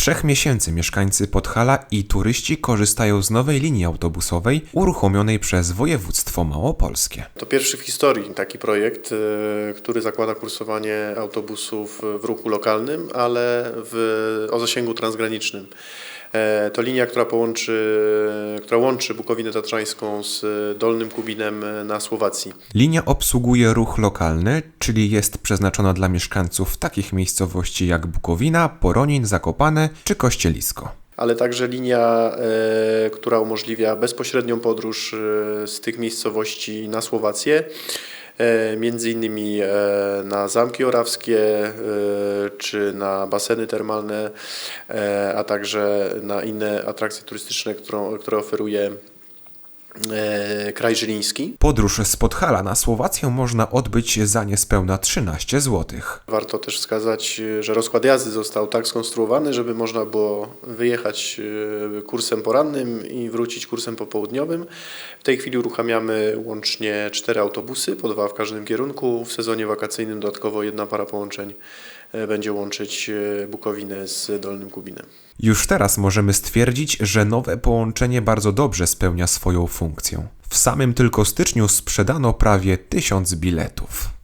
trzech miesięcy mieszkańcy Podhala i turyści korzystają z nowej linii autobusowej uruchomionej przez województwo małopolskie. To pierwszy w historii taki projekt, e, który zakłada kursowanie autobusów w ruchu lokalnym, ale w, o zasięgu transgranicznym. E, To linia, która, połączy, która łączy Bukowinę Tatrzańską z Dolnym Kubinem na Słowacji. Linia obsługuje ruch lokalny, czyli jest przeznaczona dla mieszkańców takich miejscowości jak Bukowina, Poronin, Zakopane czy Kościelisko. ale także linia, e, która umożliwia bezpośrednią podróż e, z tych miejscowości na Słowację. E, Między innymi e, na Zamki Orawskie e, czy na baseny termalne, a także na inne atrakcje turystyczne, które oferuje kraj żyliński. Podróż z Podhala na Słowację można odbyć za niespełna 13 zł. Warto też wskazać, e, że rozkład jazdy został tak skonstruowany, żeby można było wyjechać e, kursem porannym i wrócić kursem popołudniowym. W tej chwili uruchamiamy łącznie cztery autobusy, po dwa w każdym kierunku. W sezonie wakacyjnym dodatkowo jedna para połączeń e, będzie łączyć e, Bukowinę z Dolnym Kubinem. Już teraz możemy stwierdzić, że nowe połączenie bardzo dobrze spełnia swoją funkcję. W samym tylko styczniu sprzedano prawie 1000 biletów.